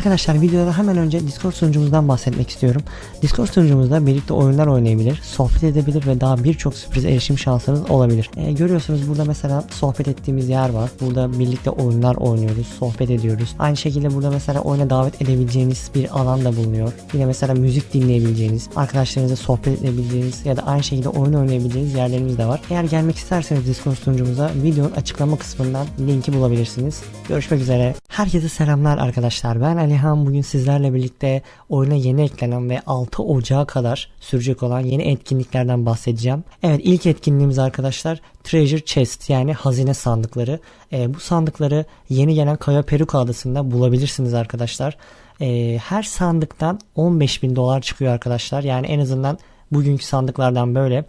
Arkadaşlar videoda hemen önce Discord sunucumuzdan bahsetmek istiyorum. Discord sunucumuzda birlikte oyunlar oynayabilir, sohbet edebilir ve daha birçok sürpriz erişim şansınız olabilir. Ee, görüyorsunuz burada mesela sohbet ettiğimiz yer var. Burada birlikte oyunlar oynuyoruz, sohbet ediyoruz. Aynı şekilde burada mesela oyuna davet edebileceğiniz bir alan da bulunuyor. Yine mesela müzik dinleyebileceğiniz, arkadaşlarınızla sohbet edebileceğiniz ya da aynı şekilde oyun oynayabileceğiniz yerlerimiz de var. Eğer gelmek isterseniz Discord sunucumuza videonun açıklama kısmından linki bulabilirsiniz. Görüşmek üzere. Herkese selamlar arkadaşlar. Ben Alihan. Bugün sizlerle birlikte oyuna yeni eklenen ve 6 Ocağı kadar sürecek olan yeni etkinliklerden bahsedeceğim. Evet ilk etkinliğimiz arkadaşlar Treasure Chest yani hazine sandıkları. Ee, bu sandıkları yeni gelen Kaya Peruka adasında bulabilirsiniz arkadaşlar. Ee, her sandıktan 15 bin dolar çıkıyor arkadaşlar. Yani en azından bugünkü sandıklardan böyle.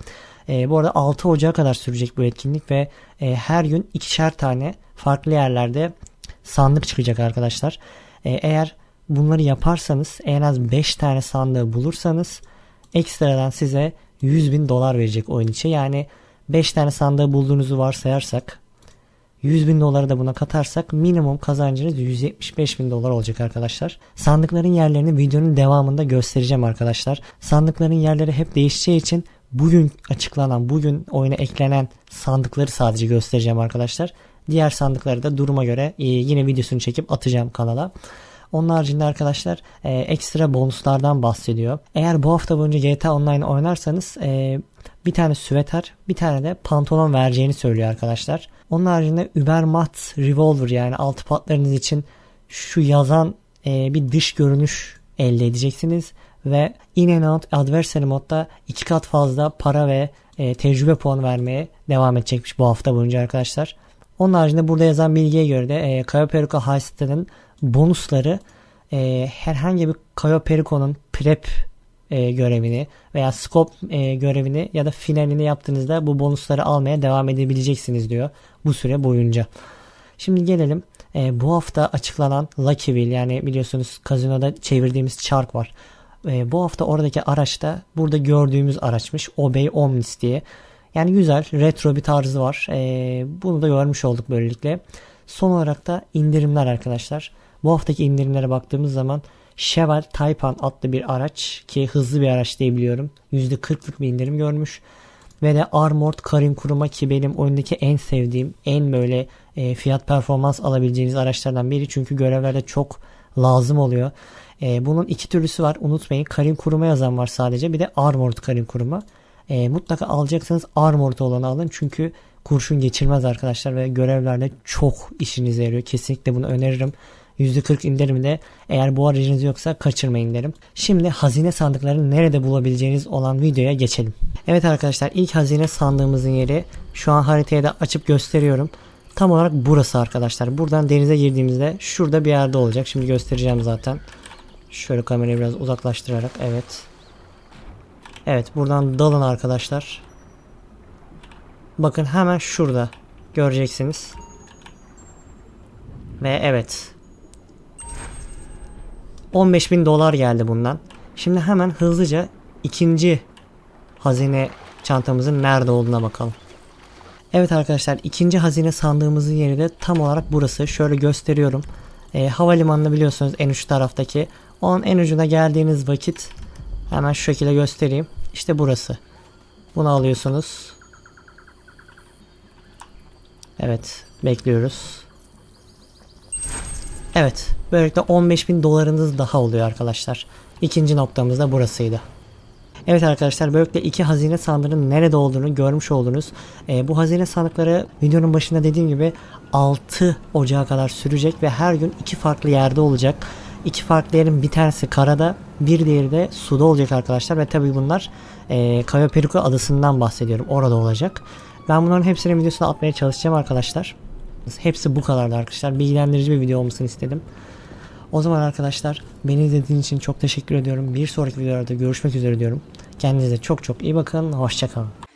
Ee, bu arada 6 Ocağı kadar sürecek bu etkinlik ve e, her gün ikişer tane farklı yerlerde sandık çıkacak arkadaşlar. Eğer bunları yaparsanız en az 5 tane sandığı bulursanız ekstradan size 100 bin dolar verecek oyun içi. Yani 5 tane sandığı bulduğunuzu varsayarsak 100 bin doları da buna katarsak minimum kazancınız 175 bin dolar olacak arkadaşlar. Sandıkların yerlerini videonun devamında göstereceğim arkadaşlar. Sandıkların yerleri hep değişeceği için bugün açıklanan, bugün oyuna eklenen sandıkları sadece göstereceğim arkadaşlar. Diğer sandıkları da duruma göre e, yine videosunu çekip atacağım kanala. Onun haricinde arkadaşlar e, ekstra bonuslardan bahsediyor. Eğer bu hafta boyunca GTA Online oynarsanız e, bir tane süveter bir tane de pantolon vereceğini söylüyor arkadaşlar. Onun haricinde Übermatt Revolver yani altı patlarınız için şu yazan e, bir dış görünüş elde edeceksiniz. Ve In and Out Adversary modda iki kat fazla para ve e, tecrübe puanı vermeye devam edecekmiş bu hafta boyunca arkadaşlar. Onun haricinde burada yazan bilgiye göre de e, Cayo Perico Heist'ın bonusları e, herhangi bir Cayo Perico'nun prep e, görevini veya scope e, görevini ya da finalini yaptığınızda bu bonusları almaya devam edebileceksiniz diyor bu süre boyunca. Şimdi gelelim e, bu hafta açıklanan Luckyville yani biliyorsunuz kazinoda çevirdiğimiz çark var. E, bu hafta oradaki araçta burada gördüğümüz araçmış Obey Omnis diye. Yani güzel retro bir tarzı var. E, bunu da görmüş olduk böylelikle. Son olarak da indirimler arkadaşlar. Bu haftaki indirimlere baktığımız zaman Chevrolet Taycan adlı bir araç ki hızlı bir araç diye biliyorum. %40'lık bir indirim görmüş. Ve de Armored Karim Kuruma ki benim oyundaki en sevdiğim, en böyle e, fiyat performans alabileceğiniz araçlardan biri. Çünkü görevlerde çok lazım oluyor. E, bunun iki türlüsü var unutmayın. Karim Kuruma yazan var sadece. Bir de Armored Karim Kuruma. E, mutlaka alacaksanız Armored olanı alın. Çünkü kurşun geçirmez arkadaşlar ve görevlerde çok işinize yarıyor. Kesinlikle bunu öneririm. %40 indirimde de eğer bu aracınız yoksa kaçırmayın derim. Şimdi hazine sandıklarını nerede bulabileceğiniz olan videoya geçelim. Evet arkadaşlar ilk hazine sandığımızın yeri şu an haritaya da açıp gösteriyorum. Tam olarak burası arkadaşlar. Buradan denize girdiğimizde şurada bir yerde olacak. Şimdi göstereceğim zaten. Şöyle kamerayı biraz uzaklaştırarak evet. Evet buradan dalın arkadaşlar. Bakın hemen şurada göreceksiniz. Ve evet 15 bin dolar geldi bundan. Şimdi hemen hızlıca ikinci hazine çantamızın nerede olduğuna bakalım. Evet arkadaşlar ikinci hazine sandığımızın yeri de tam olarak burası. Şöyle gösteriyorum. E, havalimanını biliyorsunuz en uç taraftaki. Onun en ucuna geldiğiniz vakit hemen şu şekilde göstereyim. İşte burası. Bunu alıyorsunuz. Evet bekliyoruz. Evet. Böylelikle 15 bin dolarınız daha oluyor arkadaşlar. İkinci noktamız da burasıydı. Evet arkadaşlar böylelikle iki hazine sandığının nerede olduğunu görmüş oldunuz. Ee, bu hazine sandıkları videonun başında dediğim gibi 6 Ocağı kadar sürecek ve her gün iki farklı yerde olacak. İki farklı yerin bir tanesi karada bir diğeri de suda olacak arkadaşlar ve tabi bunlar e, Cayo Perico adasından bahsediyorum orada olacak. Ben bunların hepsinin videosunu atmaya çalışacağım arkadaşlar. Hepsi bu kadardı arkadaşlar. Bilgilendirici bir video olmasını istedim. O zaman arkadaşlar beni izlediğiniz için çok teşekkür ediyorum. Bir sonraki videolarda görüşmek üzere diyorum. Kendinize çok çok iyi bakın. Hoşçakalın.